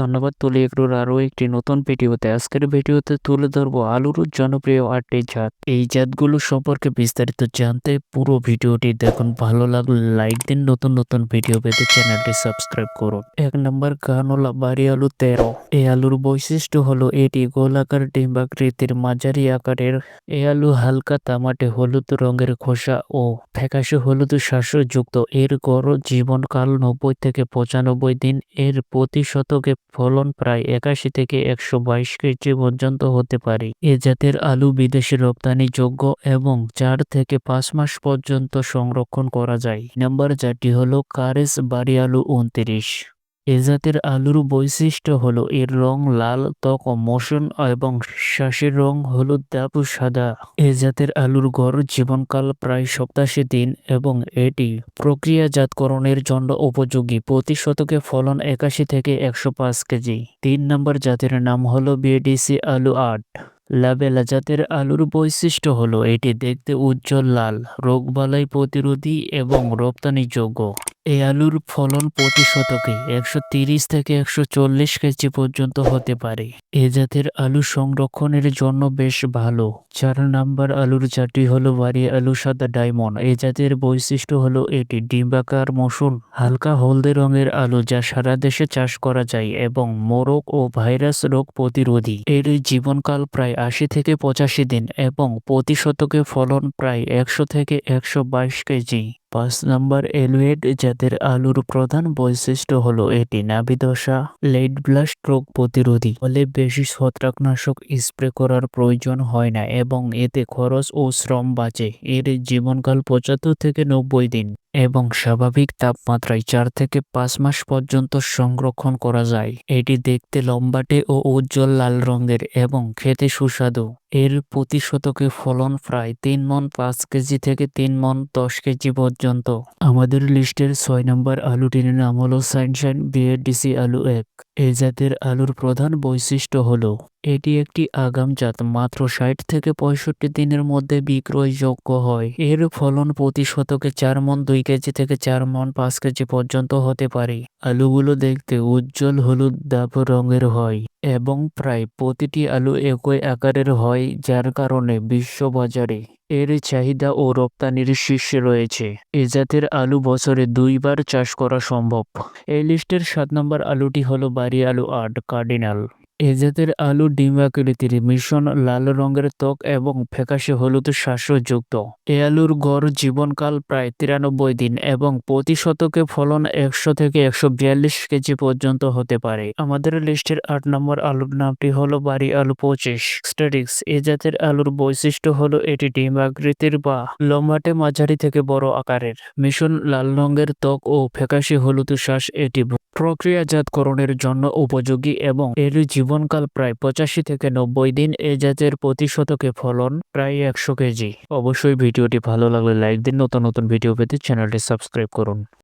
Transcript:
ধন্যবাদ, তুলে এগুলোর আরও একটি নতুন ভিডিওতে। আজকের ভিডিওতে তুলে ধরবো আলুর জনপ্রিয় আটটি জাত। এই জাতগুলো সম্পর্কে বিস্তারিত জানতে পুরো ভিডিওটি দেখুন। ভালো লাগলে লাইক দিন, নতুন নতুন ভিডিও পেতে চ্যানেলটি সাবস্ক্রাইব করুন। এক নম্বর গান কানোলা বাড়ি আলু তেরো। এই আলুর বৈশিষ্ট্য হলো এটি গোলাকার ডিম্বাকৃতির মাঝারি আকারের। এই আলু হালকা তামাটে হলুদ রঙের খোসা ও ফ্যাকাশে হলুদ শ্বাসযুক্ত। এর গড় জীবনকাল নব্বই থেকে পঁচানব্বই দিন। এর প্রতি শতকে ফলন প্রায় একাশি থেকে একশো বাইশ কেজি পর্যন্ত হতে পারে। এ জাতের আলু বিদেশে রপ্তানিযোগ্য এবং চার থেকে পাঁচ মাস পর্যন্ত সংরক্ষণ করা যায়। নাম্বার চারটি হলো কারেস বাড়ি আলু উনত্রিশ। এ জাতের আলুর বৈশিষ্ট্য হলো এর রং লাল, ত্বক মসৃণ এবং শ্বাসের রং হলুদ দাবু সাদা। এ জাতের আলুর গড় জীবনকাল প্রায় সপ্তাশি দিন এবং এটি প্রক্রিয়াজাতকরণের জন্য উপযোগী। প্রতি শতকে ফলন একাশি থেকে একশো পাঁচ কেজি। তিন নম্বর জাতের নাম হলো বিএডিসি আলু আট। লাবেলা জাতের আলুর বৈশিষ্ট্য হলো এটি দেখতে উজ্জ্বল লাল, রোগবালাই প্রতিরোধী এবং রপ্তানিযোগ্য। এই আলুর ফলন প্রতি শতকে একশো তিরিশ থেকে একশো চল্লিশ কেজি পর্যন্ত হতে পারে। এ জাতের আলু সংরক্ষণের জন্য বেশ ভালো। চার নাম্বার আলুর জাতটি হলো বাড়ি আলু, সাদা ডায়মন্ড। এই জাতের বৈশিষ্ট্য হলো এটি ডিম্বাকার মসুল হালকা হলদে রঙের আলু যা সারা দেশে চাষ করা যায় এবং মোরগ ও ভাইরাস রোগ প্রতিরোধী। এর জীবনকাল প্রায় আশি থেকে পঁচাশি দিন এবং প্রতি শতকে ফলন প্রায় একশো থেকে একশো বাইশ কেজি। পাঁচ নম্বর এলুয়েড জাতের আলুর প্রধান বৈশিষ্ট্য হলো এটি নাভিদশা লেড ব্লাস্ট রোগ প্রতিরোধী। ফলে বেশি ছত্রাকনাশক স্প্রে করার প্রয়োজন হয় না এবং এতে খরচ ও শ্রম বাঁচে। এর জীবনকাল পঁচাত্তর থেকে নব্বই দিন। এবং স্বাভাবিক তাপমাত্রায় চার থেকে পাঁচ মাস পর্যন্ত সংরক্ষণ করা যায়। এটি দেখতে লম্বাটে ও উজ্জ্বল লাল রঙের এবং খেতে সুস্বাদু। এর প্রতি শতকে ফলন প্রায় তিন মন পাঁচ কেজি থেকে তিন মন দশ কেজি পর্যন্ত। আমাদের লিস্টের ছয় নম্বর আলুটির নাম হলো সাইনশাইন বিএডিসি আলু এক। এই জাতের আলুর প্রধান বৈশিষ্ট্য হল, এটি একটি আগাম জাত, মাত্র ষাট থেকে পঁয়ষট্টি দিনের মধ্যে বিক্রয়যোগ্য হয়। এর ফলন প্রতি শতকে চার মন দুই কেজি থেকে চার মন পাঁচ কেজি পর্যন্ত হতে পারে। আলুগুলো দেখতে উজ্জ্বল হলুদ দাব রঙের হয় এবং প্রায় প্রতিটি আলু একই আকারের হয়, যার কারণে বিশ্ববাজারে এর চাহিদা ও রপ্তানির শীর্ষে রয়েছে। এ জাতের আলু বছরে দুইবার চাষ করা সম্ভব। এই লিস্টের সাত নম্বর আলুটি হলো বাড়ি আলু আট, কার্ডিনাল। এ জাতের আলু ডিম্বাকৃতির মিশ্রণ লাল রঙের ত্বক এবং ফ্যাকাশে হলুদ শ্বাসযুক্ত। এ আলুর গড় জীবনকাল প্রায় তিরানব্বই দিন এবং প্রতি শতকে ফলন একশো থেকে একশো বিয়াল্লিশ কেজি পর্যন্ত হতে পারে। আমাদের লিস্টের আট নম্বর আলুর নামটি হলো বাড়ি আলু পঁচিশ। স্টেটিক্স, এ জাতের আলুর বৈশিষ্ট্য হলো এটি ডিম্বাকৃতির বা লম্বাটে মাঝারি থেকে বড় আকারের। মিশন লাল রঙের ত্বক ও ফ্যাকাশে হলুদ শ্বাস এটি প্রক্রিয়াজাতকরণের জন্য উপযোগী এবং এর জীবনকাল প্রায় পঁচাশি থেকে নব্বই দিন এ জাতের প্রতি শতকে ফলন প্রায় একশো কেজি। অবশ্যই ভিডিওটি ভালো লাগলে লাইক দিন। নতুন নতুন ভিডিও পেতে চ্যানেলটি সাবস্ক্রাইব করুন।